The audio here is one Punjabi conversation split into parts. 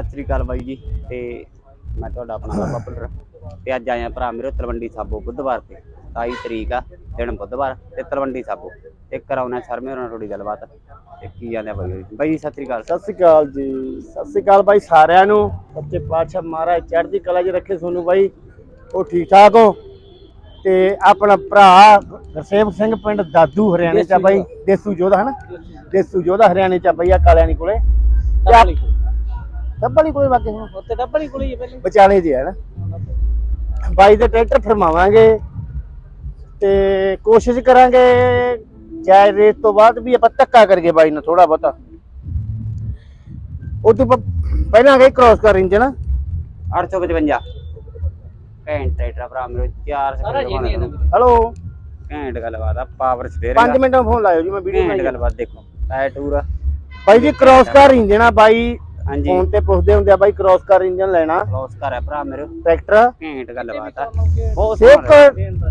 ਸਤਿ ਸ੍ਰੀ ਅਕਾਲ ਬਾਈ ਜੀ ਤੇ ਮੈਂ ਤੁਹਾਡਾ ਆਪਣਾ ਬਾਬਾ ਪੁੱਲਰ ਤੇ ਅੱਜ ਆਇਆ ਭਰਾ ਮੇਰੇ ਤਲਵੰਡੀ ਸਾਬੋ ਬੁੱਧਵਾਰ ਤੇ 27 ਤਰੀਕ ਆ ਦਿਨ ਬੁੱਧਵਾਰ ਤੇ ਤਲਵੰਡੀ ਸਾਬੋ। ਤੇ ਕਰਾਉਣਾ ਸ਼ਰਮੇ ਹੋਰਾਂ ਨਾਲ ਥੋੜੀ ਗੱਲਬਾਤ। ਤੇ ਕੀ ਜਾਂਦੇ ਬਾਈ ਹੋਰੀ। ਬਾਈ ਜੀ, ਸਤਿ ਸ੍ਰੀ ਅਕਾਲ ਸਤਿ ਸ੍ਰੀ ਅਕਾਲ ਜੀ ਸਤਿ ਸ੍ਰੀ ਅਕਾਲ ਬਾਈ ਸਾਰਿਆਂ ਨੂੰ। ਸੱਚੇ ਪਾਤਸ਼ਾਹ ਮਹਾਰਾਜ ਚੜ੍ਹਦੀ ਕਲਾ 'ਚ ਰੱਖੇ ਸੋਨੂੰ ਬਾਈ। ਉਹ ਠੀਕ ਠਾਕ ਹੋ? ਤੇ ਆਪਣਾ ਭਰਾ ਗੁਰਸੇਵਕ ਸਿੰਘ ਪਿੰਡ ਦਾਦੂ ਹਰਿਆਣੇ ਚ ਆ ਬਾਈ। ਦੇਸੂ ਜੋਧਾ ਹਨਾ ਦੇਸੂ ਜੋਧਾ ਹਰਿਆਣੇ ਚ ਆ ਬਈ ਆ ਕਾਲਿਆਣੀ ਕੋਲੇ। ਤੇ ਡੱਬਲੀ ਕੋਲੇ ਵਾਕੇ ਹੁਣ। ਉੱਤੇ ਡੱਬਲੀ ਕੋਲੀ ਪਹਿਲੇ। ਵਿਚਾਲੇ ਜੀ ਹੈ ਨਾ। ਬਾਈ ਦੇ ਟਰੈਕਟਰ ਫਰਮਾਵਾਂਗੇ ਤੇ ਕੋਸ਼ਿਸ਼ ਕਰਾਂਗੇ ਜਾਇ ਰੇਟ ਤੋਂ ਬਾਅਦ ਵੀ ਆਪਾਂ ਧੱਕਾ ਕਰਕੇ ਬਾਈ ਨਾਲ ਥੋੜਾ ਬਹੁਤਾ। ਉਹ ਤੋਂ ਪਹਿਲਾਂ ਗਈ ਕ੍ਰਾਸ ਕਰ ਇੰਜਨ 855 ਘੈਂਟ ਟਰੈਕਟਰ ਆ ਭਰਾ ਮੇਰੇ ਚਾਰ ਸਾਰਾ ਜੀ ਨਹੀਂ ਸਕਿੰਟ ਹੈਲੋ। ਘੈਂਟ ਗੱਲਬਾਤ ਆ ਪਾਵਰ ਸਟੇਅਰ 5 ਮਿੰਟਾਂ ਫੋਨ ਲਾਇਓ ਜੀ ਮੈਂ ਵੀਡੀਓ ਘੈਂਟ ਬਣਾਈ ਗੱਲਬਾਤ ਦੇਖੋ ਟਾਇਰ ਟੂਰ ਆ। ਬਾਈ ਜੀ ਕ੍ਰਾਸ ਕਰ ਇੰਜਨ ਆ ਬਾਈ। ਹਾਂਜੀ। ਫੋਨ ਤੇ ਪੁੱਛਦੇ ਹੁੰਦੇ ਆ ਬਾਈ ਕ੍ਰਾਸ ਕਰ ਇੰਜਨ ਲੈਣਾ। ਕਲੋਸ ਕਰ ਆ ਭਰਾ ਮੇਰੇ। ਟਰੈਕਟਰ। ਘੈਂਟ ਗੱਲਬਾਤ ਆ। ਬਹੁਤ ਸੇਕ ਸੋਹਣਾ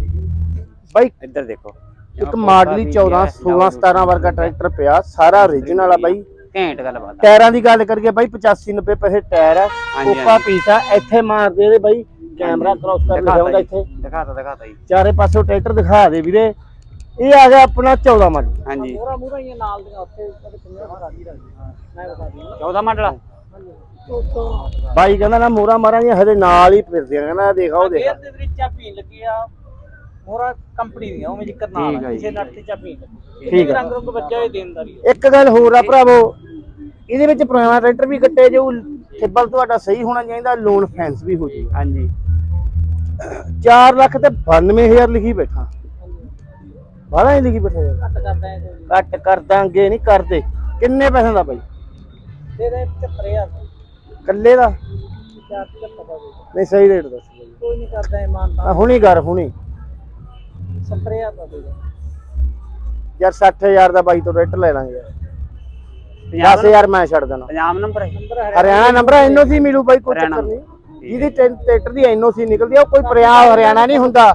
ਬਾਈ ਇੱਧਰ ਦੇਖੋ। ਇੱਕ ਮਾਡਲੀ 14 16 17 ਵਰਗਾ ਟਰੈਕਟਰ ਪਿਆ ਸਾਰਾ ਓਰੀਜਨਲ ਆ ਬਾਈ। ਘੈਂਟ ਗੱਲਬਾਤ ਆ। ਟਾਇਰਾਂ ਦੀ ਗੱਲ ਕਰੀਏ ਬਾਈ 85 90 ਪੈਸੇ ਟਾਇਰ ਆ। ਕੋਪਾ ਪੀਸ ਆ। ਇੱਥੇ ਮਾਰਦੇ ਇਹਦੇ ਬਾਈ। ਕੈਮਰਾ ਕ੍ਰਾਸ ਕਰ ਲਿਆ ਹੁੰਦਾ ਇੱਥੇ। ਦਿਖਾਤਾ ਦਿਖਾਤਾ ਜੀ। ਚਾਰੇ ਪਾਸੋਂ ਟਰੈਕਟਰ ਦਿਖਾ ਦੇ ਵੀਰੇ। ਇਹ ਆ ਗਿਆ ਆਪਣਾ 14 ਮਾਡਲ ਹਾਂਜੀ। ਮੋਰਾ ਮੂਰਾ ਹੀ ਨਾਲ ਦੀਆਂ ਉੱਥੇ ਉਹਦੇ ਕਿੰਨੇ ਬਤਾ ਦੀ ਰਹੀ ਮੈਂ ਬਤਾ ਦੀ 14 ਮਾਡਲ ਆ? ਉਤੋਂ ਬਾਈ ਕਹਿੰਦਾ ਨਾ ਮੋਰਾ ਮਾਰਾਂ ਦੀਆਂ ਹਜੇ ਨਾਲ ਹੀ ਫਿਰਦੀਆਂ ਕਹਿੰਦਾ ਦੇਖ ਗੇਅਰ ਦੇ ਵਿੱਚ ਚਾਬੀ ਲੱਗੀ ਆ ਮੋਰਾ ਕੰਪਨੀ ਦੀਆਂ ਉਵੇਂ ਜ਼ਿਕਰ ਨਾਲ ਠੀਕ ਆ। ਕਿਸੇ ਨਟ ਤੇ ਚਾਬੀ ਲੱਗੀ। ਠੀਕ। ਰੰਗ ਰੰਗ ਬੱਜਾ ਹੋਏ ਦੇਣਦਾਰੀ ਇੱਕ ਗੱਲ ਹੋਰ ਆ ਭਰਾਵੋ ਇਹਦੇ ਵਿੱਚ ਪੁਰਾਣਾ ਟਰੈਕਟਰ ਵੀ ਕੱਟੇ ਜੋ ਟਿੱਬਲ ਤੁਹਾਡਾ ਸਹੀ ਹੋਣਾ ਚਾਹੀਦਾ ਲੋਨ ਫੈਂਸ ਵੀ ਹੋ ਜੀ ਹਾਂਜੀ। 4 ਲੱਖ ਤੇ 92000 ਲਿਖੀ ਬੈਠਾ। ਬਾਹਲਾ ਹੀ ਲਿਖੀ ਬੈਠਾ ਯਾਰ। ਘੱਟ ਕਰਦਾ ਹੈ ਕੋਈ। ਘੱਟ ਕਰ ਦਾਂਗੇ ਨਹੀਂ ਕਰਦੇ। ਕਿੰਨੇ ਪੈਸੇ ਦਾ ਬਾਈ? ਦੇ। ਦੇ? 75000 ਕੱਲੇ ਦਾ ਨਹੀਂ ਸਹੀ ਰੇਟ ਦੱਸ ਬਾਈ। ਕੋਈ ਨਹੀਂ ਕਰਦਾ ਇਮਾਨਦਾਰ। ਆ ਹੁਣੀ ਕਰ ਹੁਣੀ। 75000 ਦਾ ਦੇ ਦੇ। ਯਾਰ 60000 ਦਾ ਬਾਈ ਤੋਂ ਰੇਟ ਲੈ ਲਾਂਗੇ ਯਾਰ। ਪੰਜਾਬ 10000 ਮੈਂ ਛੱਡ ਦੇਣਾ। ਪੰਜਾਬ ਨੰਬਰ ਹੈ। ਨੰਬਰ ਹੈ। ਹਰਿਆਣਾ ਨੰਬਰ ਐਨਓਸੀ ਮਿਲੂ ਬਾਈ ਕੋਈ। ਚੱਕਰ ਨਹੀਂ। ਜਿਹਦੀ ਟਰੈਕਟਰ ਦੀ ਐਨਓਸੀ ਨਿਕਲਦੀ ਆ ਉਹ ਕੋਈ ਪੰਜਾਬ ਹਰਿਆਣਾ ਨਹੀਂ ਹੁੰਦਾ।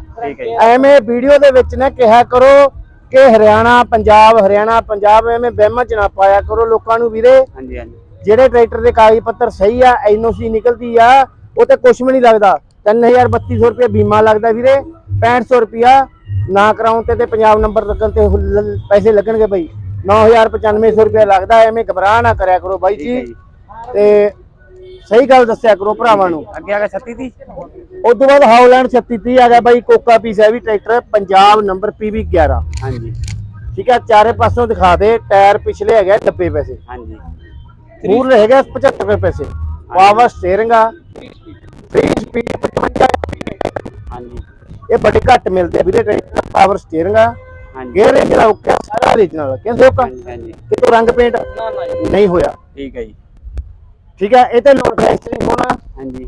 ਐਵੇਂ ਵੀਡੀਓ ਦੇ ਵਿੱਚ ਨਾ ਕਿਹਾ ਕਰੋ ਕਿ ਹਰਿਆਣਾ ਪੰਜਾਬ ਹਰਿਆਣਾ ਪੰਜਾਬ ਐਵੇਂ ਵਹਿਮਾਂ ਚ ਨਾ ਪਾਇਆ ਕਰੋ ਲੋਕਾਂ ਨੂੰ ਵੀਰੇ। ਹਾਂਜੀ ਹਾਂਜੀ। ਜਿਹੜੇ ਟਰੈਕਟਰ ਦੇ ਕਾਗਜ਼ ਪੱਤਰ ਸਹੀ ਆ ਐਨਓਸੀ ਨਿਕਲਦੀ ਆ ਉਹ ਤੇ ਕੁਝ ਵੀ ਨਹੀਂ ਲੱਗਦਾ। 3000 3200 ਰੁਪਏ ਬੀਮਾ ਲੱਗਦਾ ਵੀਰੇ 6500 ਰੁਪਿਆ ਨਾ ਕਰਾਉਣ ਤੇ ਤੇ ਪੰਜਾਬ ਨੰਬਰ ਲੱਗਣ ਤੇ ਪੈਸੇ ਲੱਗਣਗੇ ਬਈ। 9950 ਰੁਪਏ ਲੱਗਦਾ ਐਵੇਂ ਘਬਰਾ ਨਾ ਕਰਿਆ ਕਰੋ ਬਾਈ ਜੀ। ਤੇ ਸਹੀ ਗੱਲ ਦੱਸਿਆ ਕਰੋ ਭਰਾਵਾਂ ਨੂੰ। ਅੱਗੇ ਆ ਗਿਆ 36 ਦੀ ਉਸ ਤੋਂ ਬਾਅਦ ਹਾਉਲੈਂਡ 3630 ਆ ਗਿਆ ਬਾਈ ਕੋਕਾ ਪੀਸ ਹੈ ਵੀ ਟਰੈਕਟਰ ਪੰਜਾਬ ਨੰਬਰ PB 11 ਹਾਂਜੀ। ਠੀਕ ਹੈ ਚਾਰੇ ਪਾਸੋਂ ਦਿਖਾ ਦੇ ਟਾਇਰ ਪਿਛਲੇ ਹੈਗੇ 90 ਪੈਸੇ। ਹਾਂਜੀ। ਮੂਰਲੇ ਹੈਗਾ 75 ਰੁਪਏ ਪੈਸੇ। ਪਾਵਰ ਸਟੀਅਰਿੰਗ ਆ। 3 ਸਪੀਡ 55 ਹਾਂਜੀ। ਇਹ ਬੜੇ ਘੱਟ ਮਿਲਦੇ ਆ ਵੀਰੇ ਟਰੈਕਟਰ ਪਾਵਰ ਸਟੀਅਰਿੰਗ ਆ। ਗੇਅਰ ਜਿਹੜਾ ਓਕੇ ਸਾਰਾ ਓਰੀਜਨਲ ਕਿਉਂਕਿ ਉਹ ਹਾਂਜੀ ਕਿਤੋਂ ਰੰਗ ਪੇਂਟ ਨਹੀਂ ਹੋਇਆ। ਠੀਕ ਹੈ ਜੀ। ਠੀਕ ਹੈ ਇਹ ਤੇ ਲੋਡ ਨਹੀਂ ਹੋਣਾ। ਹਾਂਜੀ।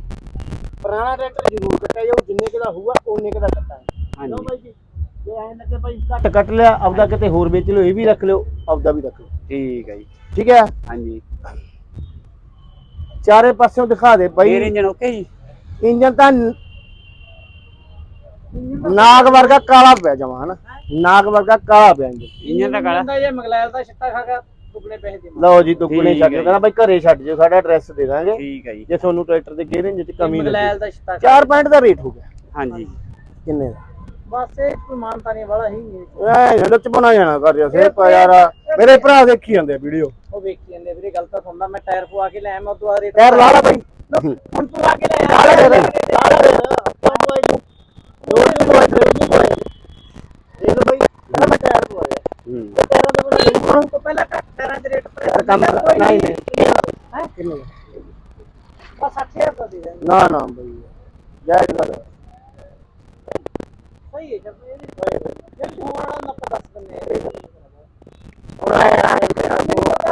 ਪੁਰਾਣਾ ਟਰੈਕਟਰ ਜ਼ਰੂਰ ਕੱਟਿਆ ਜਾਊ ਜਿੰਨੇ ਕੁ ਦਾ ਹੋਊਗਾ ਓਨੇ ਕੁ ਦਾ ਕੱਟਾਂਗੇ। ਹਾਂਜੀ। ਲਓ ਬਾਈ ਜੀ ਜੇ ਐਂ ਲੱਗੇ ਭਾਈ ਘੱਟ ਕੱਟ ਲਿਆ ਆਪਦਾ ਕਿਤੇ ਹੋਰ ਵੇਚ ਲਿਓ ਇਹ ਵੀ ਰੱਖ ਲਿਓ ਆਪਦਾ ਵੀ ਰੱਖ ਲਿਓ। ਠੀਕ ਹੈ ਜੀ। ਠੀਕ ਹੈ? ਹਾਂਜੀ। ਚਾਰੇ ਪਾਸਿਓਂ ਦਿਖਾ ਦੇ ਗੇਅਰ ਬਾਈ ਇੰਜਨ ਓਕੇ ਜੀ? ਇੰਜਨ ਤਾਂ ਨ- ਨਾਗ ਵਰਗਾ ਕਾਲਾ ਪਿਆ ਜਮਾ ਹਨਾ? ਨਾਗ ਵਰਗਾ ਕਾਲਾ ਪਿਆ ਇੰਜਨ ਇੰਜਨ ਦਾ ਕਾਲਾ। ਜੇ ਮਗਲੈਲ ਦਾ ਛਿੱਟਾ ਖਾ ਗਿਆ। ਦੁੱਗਣੇ ਪੈਸੇ ਦੇ ਲਓ ਜੀ ਦੁੱਗਣੇ ਛੱਡ ਦਿਓ। ਕਹਿੰਦਾ ਬਾਈ ਘਰੇ ਛੱਡ ਜਿਓ ਸਾਡਾ ਐਡਰੈਸ ਦੇ ਦਾਂਗੇ। ਠੀਕ ਹੈ ਜੀ। ਜੇ ਤੁਹਾਨੂੰ ਟਰੈਕਟਰ ਦੇ ਗੇਅਰ ਇੰਜਨ ਚ ਕਮੀ ਲੱਗੇ। ਦਾ ਛਿੱਟਾ 4 ਪੁਆਇੰਟ ਦਾ ਰੇਟ ਹੋ ਗਿਆ। ਹਾਂਜੀ। ਕਿੰਨੇ ਦਾ? ਬਸ ਇਹ ਕੋਈ ਮਾਨਤਾ ਨਹੀਂ ਵਾਲਾ ਹੀ ਨਹੀਂ ਐ ਲੁੱਚ ਬਣਾ ਜਾਣਾ ਕਰ ਜਾ ਸੇ ਪਾ ਯਾਰ। ਮੇਰੇ ਭਰਾ ਦੇਖੀ ਜਾਂਦੇ ਆ ਵੀਡੀਓ ਉਹ ਵੇਖੀ ਜਾਂਦੇ ਵੀਰੇ ਗੱਲ ਤਾਂ ਸੁਣਦਾ ਮੈਂ ਟਾਇਰ ਪਵਾ ਕੇ ਲਿਆਇਆ ਮੈਂ ਉਹ ਦੁਆਰੇ ਯਾਰ ਲਾ ਲਾ ਬਾਈ। ਹੁਣ ਤੂੰ ਆ ਕੇ ਲੈ ਲਾ ਲੈ ਦੇ ਲਾ ਲੈ ਦੇ ਦੋ ਜੀ ਕੋਈ ਟ੍ਰੇਨ ਕੋਈ ਇਹ ਲੋ ਬਾਈ ਮੈਂ ਟਾਇਰ ਪਵਾਇਆ ਹੂੰ। ਟਾਇਰਾਂ ਦੇ ਪਹਿਲਾਂ ਘੱਟ ਟਾਇਰਾਂ ਦੇ ਰੇਟ ਯਾਰ ਕੰਮ ਨਹੀਂ ਨਹੀਂ ਹੈ ਕਿੰਨੇ ਬਸ 6000 ਦਾ ਦੇ ਦੇ ਨਾ ਨਾ ਬਾਈ ਜਾਇਜ਼ ਗੱਲ ਸਹੀ ਹੈ ਜਦ ਇਹ ਜੇ ਤੂੰ ਵਾਲਾ ਨੱਪ ਦੱਸ ਦਿੰਦੇ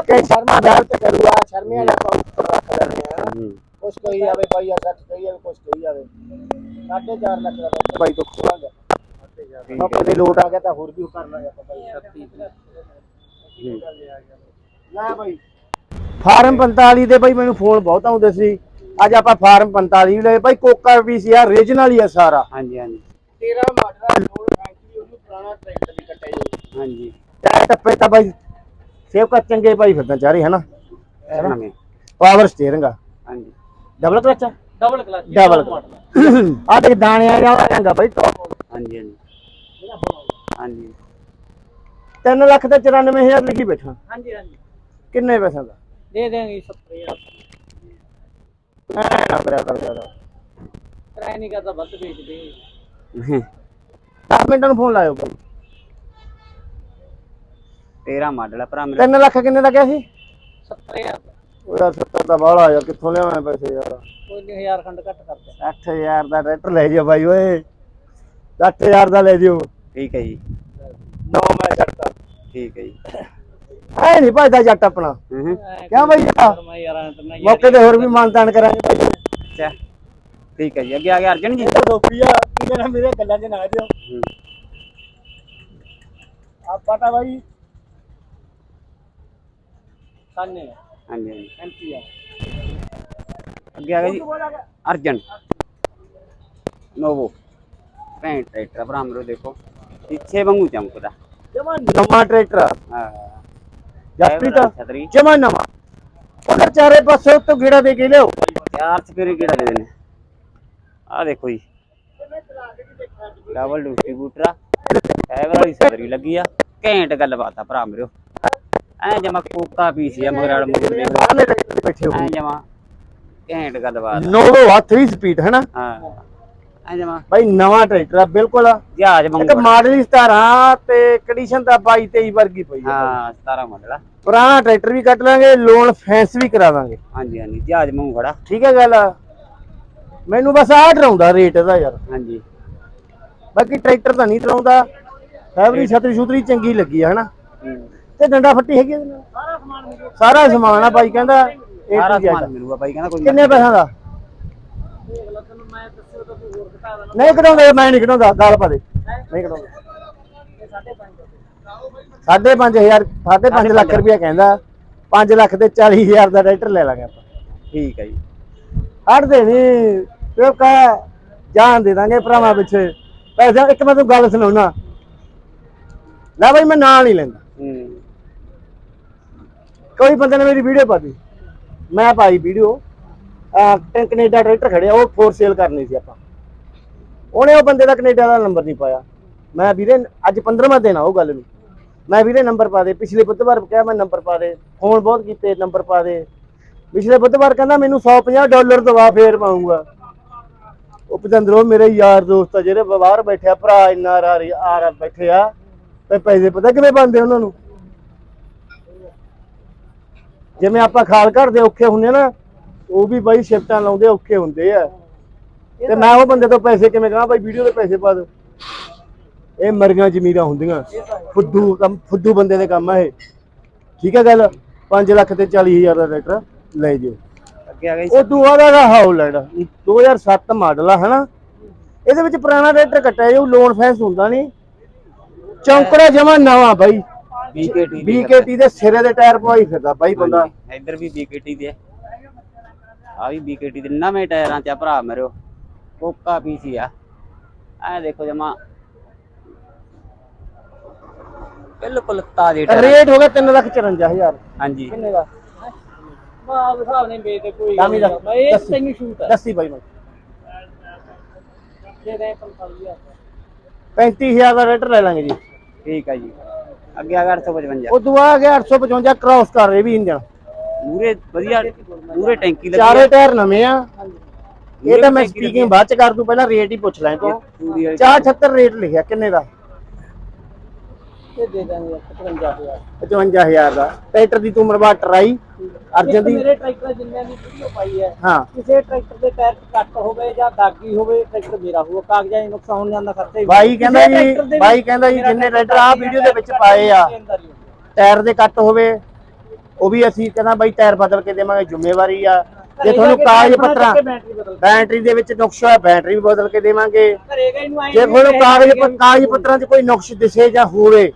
ਕਿ ਸ਼ਰਮਾ ਦਾਲ ਤੇ ਕਰੂਆ ਸ਼ਰਮੇ ਵਾਲਾ ਕੰਮ ਰੱਖ ਲੈਣੇ ਆ ਹੂੰ ਕੁਛ ਕਹੀ ਜਾਵੇ ਬਾਈ ਆ 60 ਕਹੀ ਜਾਵੇ ਕੁਛ ਕਹੀ ਜਾਵੇ 4.5 ਲੱਖ ਦਾ ਬਾਈ ਬਾਈ ਤੋਂ ਖੋਲਾਂਗੇ ਠੀਕ ਨਾ ਕਦੇ ਲੋਟ ਆ ਗਿਆ ਤਾਂ ਹੋਰ ਵੀ ਉਹ ਕਰ ਲਾਂਗੇ ਆਪਾਂ ਬਾਈ 36 ਹੂੰ। ਨਾ ਬਾਈ। ਫਾਰਮ 45 ਦੇ ਬਾਈ ਮੈਨੂੰ ਫੋਨ ਬਹੁਤ ਆਉਂਦੇ ਸੀ। ਅੱਜ ਆਪਾਂ ਫਾਰਮ 45 ਲਏ। ਬਾਈ ਕੋਕਾ ਵੀ ਸੀ ਆ ਰੀਜਨਲ ਹੀ ਆ ਸਾਰਾ। ਹਾਂਜੀ ਹਾਂਜੀ। 13 ਮਾਡਲ ਲੋਡ ਫੈਕਟਰੀ ਉਹਨੂੰ ਪੁਰਾਣਾ ਟਰੈਕਟਰ ਵੀ ਕੱਟਿਆ ਜੀ ਹਾਂਜੀ। ਟਾਇਰ ਟੱਪੇ ਤਾਂ ਬਾਈ ਚੰਗੇ ਭਾਈ ਫਿਰਦਾ ਚਾਰੇ ਹਨਾ? ਪਾਵਰ ਸਟੀਅਰਿੰਗ ਆ। ਹਾਂਜੀ। Double clutch double clutch double ਆ। ਦੇਖ ਦਾਣੇ ਆ ਜਾ ਰੰਗਾ ਬਾਈ। ਹਾਂਜੀ ਹਾਂਜੀ। ਹਾਂਜੀ। 3 ਲੱਖ ਤੇ 94000 ਲਿਖੀ ਬੈਠਾ। ਹਾਂਜੀ ਹਾਂਜੀ। ਕਿੰਨੇ ਪੈਸਿਆਂ ਦਾ? ਦੇ ਦੇਂਗੇ 70000 ਐ ਨਾ ਕਰਿਆ ਕਰ ਯਾਰ ਕਿਰਾਏ ਨਹੀਂ ਕਰਦਾ ਵੱਧ ਵੇਚ ਦੇ। 10 ਮਿੰਟਾਂ ਨੂੰ ਫੋਨ ਲਾਇਓ ਬਾਈ 13 ਮਾਡਲ ਆ ਭਰਾ ਮੇਰਾ। 3 ਲੱਖ ਕਿੰਨੇ ਦਾ ਗਿਆ ਸੀ? 70000 ਉਹ ਯਾਰ 70 ਦਾ ਬਾਹਲਾ ਯਾਰ ਕਿੱਥੋਂ ਲਿਆਵਾਂ ਪੈਸੇ ਯਾਰ? ਕੋਈ ਨਹੀਂ ਹਜ਼ਾਰ ਖੰਡ ਘੱਟ ਕਰ ਦੇ 8000 ਦਾ ਟਰੈਕਟਰ ਲੈ ਜਿਓ ਬਾਈ ਓਏ। 8000 ਦਾ ਲੈ ਜਿਓ। ਠੀਕ ਹੈ ਜੀ। ਨੌ ਮੈਂ ਛੱਡਤਾ। ਠੀਕ ਹੈ ਜੀ। ਐ ਨਹੀਂ ਭਾਜਦਾ ਜੱਟ ਆਪਣਾ। ਹੂੰ ਹੂੰ। ਕਿਉਂ ਬਾਈ ਮੌਕੇ ਤੇ ਹੋਰ ਵੀ ਮਾਨਤਾਨ ਕਰਾਂਗੇ। ਅੱਛਾ ਠੀਕ ਹੈ ਜੀ ਅੱਗੇ ਆ ਗਿਆ ਅਰਜਨ ਜੀ। ਰੋਪੀਆ ਕਿਹਦੇ ਨਾਲ ਮੇਰੇ ਗੱਲਾਂ 'ਚ ਨਾ ਜਿਓ ਹੂੰ। ਆਪਾਂ ਤਾਂ ਬਾਈ। ਸਾਨੇ। ਹਾਂਜੀ ਹਾਂਜੀ। ਐਮਪੀ ਆ। ਅੱਗੇ ਆ ਗਿਆ ਜੀ ਅਰਜਨ। ਨੋਵੋ। ਪੈਂਟ ਟਰੈਕਟਰ ਆ ਭਰਾ ਮੇਰੋ ਦੇਖੋ। ਪਿੱਛੇ ਵਾਂਗੂ ਚਮਕਦਾ। ਜਮਾ ਨਵਾਂ ਟਰੈਕਟਰ। ਹਾਂ। ਜਾਪੀ ਤਾਂ ਛਤਰੀ ਜਮਾ ਨਵਾਂ। ਉਹਦੇ ਚਾਰੇ ਪਾਸੇ ਤੋਂ ਗੇੜਾ ਦੇ ਕੇ ਲਿਓ ਚਾਰ ਸਪੇਰੇ ਕਿਹੜਾ ਦੇ ਦੇਣੇ? ਆ ਦੇਖੋ ਜੀ। ਡਬਲ ਡਿਸਟ੍ਰੀਬਿਊਟਰ ਆ। ਫਾਈਬਰ ਵਾਲੀ ਛਤਰੀ ਲੱਗੀ ਆ। ਘੈਂਟ ਗੱਲਬਾਤ ਆ ਭਰਾ ਮੇਰੋ। ਐ ਜਮਾ ਕੋਕਾ ਪੀਸ ਆ ਮਗਰਾੜ ਮਗਰ ਦੇ ਬੈਠੇ ਐ ਹੋ ਜਮਾ ਘੈਂਟ ਗੱਲਬਾਤ ਆ। ਨੋਵੋ ਆ 3 ਸਪੀਡ ਹੈ ਨਾ? ਹਾਂ। ਬਾਈ ਨਵਾਂ ਟਰੈਕਟਰ ਆ ਬਿਲਕੁਲ ਜਹਾਜ਼ ਇੱਕ ਵਾਂਗੂ ਮਾਡਲ ਹੀ 17 ਤੇ ਕੰਡੀਸ਼ਨ ਤਾਂ 22 23 ਵਰਗੀ ਪਈ ਆ। ਹਾਂ 17 ਮਾਡਲ ਆ। ਪੁਰਾਣਾ ਟਰੈਕਟਰ ਵੀ ਕੱਟ ਲਾਂਗੇ ਲੋਨ ਫੈਂਸ ਵੀ ਕਰਾ ਦਾਂਗੇ। ਹਾਂਜੀ ਹਾਂਜੀ ਜਹਾਜ਼ ਵਾਂਗੂ ਖੜਾ। ਠੀਕ ਹੈ ਗੱਲ ਮੈਨੂੰ ਬਸ ਆਹ ਡਰਾਉਂਦਾ ਰੇਟ ਇਹਦਾ ਯਾਰ। ਹਾਂਜੀ। ਬਾਕੀ ਟਰੈਕਟਰ ਤਾਂ ਨਹੀਂ ਡਰਾਉਂਦਾ। ਫੈਬਰੀ ਛਤਰੀ ਛੁਤਰੀ ਚੰਗੀ ਲੱਗੀ ਆ ਹਨਾ। ਤੇ ਡੰਡਾ ਫੱਟੀ ਹੈਗੀ ਇਹਦੇ ਨਾਲ ਸਾਰਾ ਸਮਾਨ ਸਾਰਾ ਸਮਾਨ ਆ ਬਾਈ ਕਹਿੰਦਾ A ਸਾਰਾ Z। ਸਮਾਨ ਮਿਲੂਗਾ ਬਾਈ ਕਹਿੰਦਾ ਕੋਈ ਕਿੰਨੇ ਪੈਸਿਆਂ ਦਾ ਦੇਖ ਲੈ ਤੈਨੂੰ ਮੈਂ ਦੱਸਿਓ ਤਾਂ ਤੂੰ ਹੋਰ ਘਟਾ ਦੇਣਾ ਨਹੀਂ ਕਢਾਉਂਦਾ ਮੈਂ ਨਹੀਂ ਕਢਾਉਂਦਾ ਗੱਲ ਪਾ ਦੇ। ਨਹੀਂ ਕਢਾਉਂਦਾ। ਇਹ 5.5 ਸਾਢੇ ਪੰਜ ਹਜ਼ਾਰ ਸਾਢੇ ਪੰਜ ਲੱਖ ਰੁਪਇਆ ਕਹਿੰਦਾ। 5 ਲੱਖ ਤੇ 40000 ਦਾ ਟਰੈਕਟਰ ਲੈ ਲਾਂਗੇ ਆਪਾਂ। ਠੀਕ ਹੈ ਜੀ। ਹਟਦੇ ਨਹੀਂ ਤੇ ਕਹ ਜਾਨ ਦੇ ਦਾਂਗੇ ਭਰਾਵਾਂ ਪਿੱਛੇ। ਪੈਸੇ ਇੱਕ ਮੈਂ ਤੈਨੂੰ ਗੱਲ ਸੁਣਾਉਣਾ ਲੈ ਬਾਈ ਮੈਂ ਨਾਂ ਨਹੀਂ ਲੈਂਦਾ। ਕੋਈ ਬੰਦੇ ਨੇ ਮੇਰੀ ਵੀਡੀਓ ਪਾਤੀ ਮੈਂ ਪਾਈ ਵੀਡੀਓ। ਕੈਨੇਡਾ ਟਰੈਕਟਰ ਖੜਿਆ, ਉਹ ਫੋਰ ਸੇਲ ਕਰਨੀ ਸੀ ਆਪਾਂ। ਉਹਨੇ ਉਹ ਬੰਦੇ ਦਾ ਕੈਨੇਡਾ ਦਾ ਨੰਬਰ ਨਹੀਂ ਪਾਇਆ। ਮੈਂ ਵੀਰੇ, ਅੱਜ 15ਵਾਂ ਦਿਨ ਆ ਉਹ ਗੱਲ ਨੂੰ। ਮੈਂ ਵੀਰੇ ਨੰਬਰ ਪਾ ਦੇ। ਪਿਛਲੇ ਬੁੱਧਵਾਰ ਕਿਹਾ ਮੈਂ ਨੰਬਰ ਪਾ ਦੇ। ਫੋਨ ਬਹੁਤ ਕੀਤੇ ਨੰਬਰ ਪਾ ਦੇ। ਪਿਛਲੇ ਬੁੱਧਵਾਰ ਕਹਿੰਦਾ ਮੈਨੂੰ 150 ਡਾਲਰ ਦਵਾ, ਫੇਰ ਪਾਉਂਗਾ। ਉਹ ਪਤੰਦਰੋ ਮੇਰੇ ਯਾਰ ਦੋਸਤ ਆ, ਜਿਹੜੇ ਬਾਹਰ ਬੈਠਿਆ ਭਰਾ ਇੰਨਾ ਆ ਆ ਬੈਠੇ ਆ। ਤੇ ਪੈਸੇ ਪਤਾ ਕਿਵੇਂ ਬੰਦੇ ਉਹਨਾਂ ਨੂੰ? ਜਿਵੇਂ ਆਪਾਂ ਖਾਲ ਘਰ ਦੇ ਔਖੇ ਹੁੰਦੇ ਆ ਨਾ ਉਹ ਵੀ ਬਾਈ ਸ਼ਿਫਟਾਂ ਲਾਉਂਦੇ ਔਖੇ ਹੁੰਦੇ ਆ। ਤੇ ਮੈਂ ਉਹ ਬੰਦੇ ਤੋਂ ਪੈਸੇ ਕਿਵੇਂ ਕਹਾਂ ਬਾਈ ਵੀਡੀਓ ਦੇ ਪੈਸੇ ਪਾ ਦੋ ਇਹ ਮਰੀਆਂ ਜ਼ਮੀਰਾਂ ਹੁੰਦੀਆਂ। ਫੁੱਦੂ ਕੰਮ ਫੁੱਦੂ ਬੰਦੇ ਦੇ ਕੰਮ ਆ ਇਹ। ਠੀਕ ਹੈ ਗੱਲ? 5 ਲੱਖ ਤੇ 40000 ਦਾ ਟਰੈਕਟਰ ਲੈ ਜਿਓ। ਅੱਗੇ ਆ ਜੀ ਉਹ ਦੂਆ ਦਾ ਹਾਉਲੈਂਡ 2007 ਮਾਡਲ ਆ ਹਨਾ? ਇਹਦੇ ਵਿੱਚ ਪੁਰਾਣਾ ਟਰੈਕਟਰ ਕੱਟਿਆ ਜੋ ਲੋਨ ਫੈਂਸ ਹੁੰਦਾ ਨਹੀਂ। ਚੌਂਕੜਾ ਜਮਾ ਨਵਾਂ ਬਾਈ। BKT ਦੇ ਸਿਰੇ ਦੇ ਟਾਇਰ ਪਵਾਈ ਫਿਰਦਾ ਬਾਈ ਬੰਦਾ। ਇੱਧਰ ਵੀ BKT ਦੇ ਆ ਵੀ BKT ਦੇ ਨਵੇਂ ਟਾਇਰਾਂ ਤੇ ਆ ਭਰਾ ਮੇਰਿਓ। ਕੋਕਾ ਪੀਸੀ ਆ। ਐ ਦੇਖੋ ਜਮਾ। ਬਿਲਕੁਲ ਤਾਜ਼ੇ ਟਾਇਰ। ਰੇਟ ਹੋ ਗਿਆ 354000 ਹਾਂਜੀ। ਕਿੰਨੇ ਦਾ? ਮਾਂ ਹਿਸਾਬ ਨਹੀਂ ਵੇਚਦੇ ਕੋਈ ਦਾਮੀ ਦਾ ਮੈਂ ਇਹ। ਤੈਨੂੰ ਸ਼ੂਟ ਹੈ ਦੱਸੀ ਬਾਈ ਮੈਂ ਦੇ ਦੇ 45000 35000 ਦਾ ਰੇਟ ਲੈ ਲਾਂਗੇ ਜੀ। ਠੀਕ ਹੈ ਜੀ। ਅੱਗੇ ਆ ਗਿਆ 855 ਉਹ ਦੁਆ ਆ ਗਿਆ 855 ਕ੍ਰਾਸ ਕਰ ਇਹ ਵੀ ਇੰਜਨ ਮੂਰੇ ਵਧੀਆ ਮੂਰੇ ਟੈਂਕੀ ਲੱਗੀ ਚਾਰੇ ਟਾਇਰ ਨਵੇਂ ਆ। ਇਹ ਤਾਂ ਮੈਂ ਸਪੀਕਿੰਗ ਬਾਅਦ ਚ ਕਰ ਦੂੰ ਪਹਿਲਾਂ ਰੇਟ ਹੀ ਪੁੱਛ ਲਾਂ ਤੋਂ ਪੂਰੀ ਵਾਲੀ 476 ਰੇਟ ਲਿਖਿਆ ਕਿੰਨੇ ਦਾ? ਇਹ ਦੇ ਦਾਂਗੇ 55000 55000 ਦਾ। ਟਰੈਕਟਰ ਦੀ ਤੂੰ ਮਰਵਾ ਟਰਾਈ ਅਰਜਨ ਦੀ। ਮੇਰੇ ਟਰੈਕਟਰ ਜਿੰਨਿਆਂ ਦੀ ਵੀਡੀਓ ਪਾਈ ਹੈ ਹਾਂ। ਕਿਸੇ ਟਰੈਕਟਰ ਦੇ ਟਾਇਰ ਕੱਟ ਹੋਵੇ ਜਾਂ ਦਾਗੀ ਹੋਵੇ ਟਰੈਕਟਰ ਮੇਰਾ ਹੋਊਗਾ। ਕਾਗਜ਼ਾਂ 'ਚ ਨੁਕਸਾਨ ਜਾਂਦਾ ਖਰਚਾ ਹੀ ਬਾਈ ਕਹਿੰਦਾ ਜੀ ਦੇ ਬਾਈ ਵੀ ਕਹਿੰਦਾ ਜੀ ਜਿੰਨੇ ਟਰੈਕਟਰ ਆ ਵੀਡੀਓ ਦੇ ਵਿੱਚ ਪਾਏ ਆ। ਟਾਇਰ ਦੇ ਕੱਟ ਹੋਵੇ ਉਹ ਵੀ ਅਸੀਂ ਕਹਿੰਦਾ ਬਾਈ ਟਾਇਰ ਬਦਲ ਕੇ ਦੇਵਾਂਗੇ ਜ਼ਿੰਮੇਵਾਰੀ ਆ। ਜੇ ਤੁਹਾਨੂੰ ਕਾਗਜ਼ ਪੱਤਰਾਂ ਬੈਟਰੀ ਦੇ ਵਿੱਚ ਨੁਕਸ ਹੋਇਆ ਬੈਟਰੀ ਵੀ ਬਦਲ ਕੇ ਦੇਵਾਂਗੇ। ਜੇ ਤੁਹਾਨੂੰ ਕਾਗਜ਼ ਕਾਗਜ਼ ਪੱਤਰਾਂ 'ਚ ਕੋਈ ਨੁਕਸ ਦਿਸੇ ਜਾਂ ਹੋਵੇ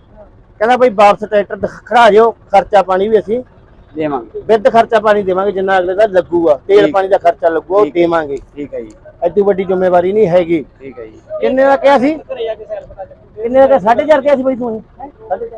ਕਹਿੰਦਾ ਬਈ ਵਾਪਸ ਟਰੈਕਟਰ ਖੜਾ ਜਿਓ ਖਰਚਾ ਪਾਣੀ ਵੀ ਅਸੀਂ ਦੇਵਾਂਗੇ। ਵਿਦ ਖਰਚਾ ਪਾਣੀ ਦੇਵਾਂਗੇ ਜਿੰਨਾ ਅਗਲੇ ਦਾ ਲੱਗੂਗਾ। ਤੇਲ ਪਾਣੀ ਦਾ ਖਰਚਾ ਲੱਗੂਗਾ ਉਹ ਦੇਵਾਂਗੇ। ਠੀਕ ਹੈ ਜੀ। ਐਡੀ ਵੱਡੀ ਜ਼ਿੰਮੇਵਾਰੀ ਨਹੀਂ ਹੈਗੀ। ਠੀਕ ਹੈ ਜੀ। ਕਿੰਨੇ ਦਾ ਕਿਹਾ ਸੀ? ਕਿੰਨੇ ਦਾ 4.5 ਕਿਹਾ ਸੀ ਬਈ ਤੂੰ? 4.5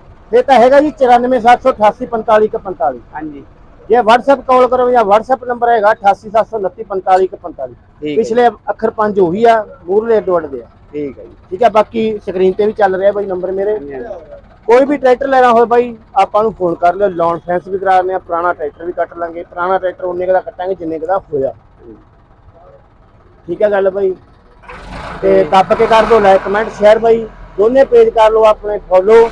ਇਹ ਤਾਂ ਹੈਗਾ ਜੀ 9478845145 ਹਾਂਜੀ। ਜੇ WhatsApp ਕਾਲ ਕਰੋ ਜਾਂ WhatsApp ਨੰਬਰ ਹੈਗਾ 8879345145 ਠੀਕ ਹੈ ਪਿਛਲੇ ਅੱਖਰ ਪੰਜ ਉਹੀ ਆ ਮੂਰਲੇ ਅੱਡੋ ਅੱਡਦੇ ਆ। ਠੀਕ ਹੈ ਜੀ। ਠੀਕ ਹੈ ਬਾਕੀ ਸਕਰੀਨ ਤੇ ਵੀ ਚੱਲ ਰਿਹਾ ਬਾਈ ਨੰਬਰ ਮੇਰੇ। ਕੋਈ ਵੀ ਟਰੈਕਟਰ ਲੈਣਾ ਹੋਵੇ ਬਾਈ ਆਪਾਂ ਨੂੰ ਫੋਨ ਕਰ ਲਿਓ ਲੋਨ ਫੈਂਸ ਵੀ ਕਰਾ ਦਿੰਦੇ ਆ ਪੁਰਾਣਾ ਟਰੈਕਟਰ ਵੀ ਕੱਟ ਲਾਂਗੇ। ਪੁਰਾਣਾ ਟਰੈਕਟਰ ਕੁ ਦਾ ਕੱਟਾਂਗੇ ਜਿੰਨੇ ਦਾ ਹੋਇਆ। ਠੀਕ ਹੈ ਗੱਲ ਬਾਈ। ਤੇ ਦੱਬ ਕੇ ਕਰ ਦਿਓ ਲਾਈਕ ਕਮੈਂਟ ਸ਼ੇਅਰ ਬਾਈ। ਦੋਨੇ ਪੇਜ ਕਰ ਲਓ ਆਪਣੇ ਫੋਲੋ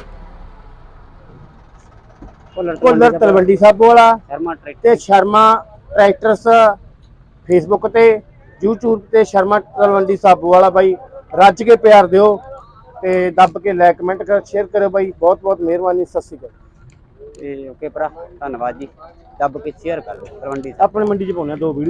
ਭੁੱਲਰ ਤਲਵੰਡੀ ਸਾਬੋ ਵਾਲਾ ਸ਼ਰਮਾ ਟਰੈਕਟਰ। ਤੇ ਸ਼ਰਮਾ ਟਰੈਕਟਰਸ ਫੇਸਬੁੱਕ ਤੇ YouTube ਤੇ ਸ਼ਰਮਾ ਤਲਵੰਡੀ ਸਾਬੋ ਵਾਲਾ ਬਾਈ। ਰੱਜ ਕੇ ਪਿਆਰ ਦਿਓ ਤੇ ਦੱਬ ਕੇ ਲਾਈਕ ਕਮੈਂਟ ਕਰ ਸ਼ੇਅਰ ਕਰੋ ਬਾਈ। ਬਹੁਤ ਬਹੁਤ ਮਿਹਰਬਾਨੀ ਸਤਿ ਸ਼੍ਰੀ ਅਕਾਲ। ਤੇ ਓਕੇ ਭਰਾ ਧੰਨਵਾਦ ਜੀ। ਦੱਬ ਕੇ ਸ਼ੇਅਰ ਕਰ ਤਲਵੰਡੀ ਆਪਣੇ ਮੰਡੀ ਚ ਪਾਉਣੇ ਆ ਦੋ ਵੀਡੀਓ।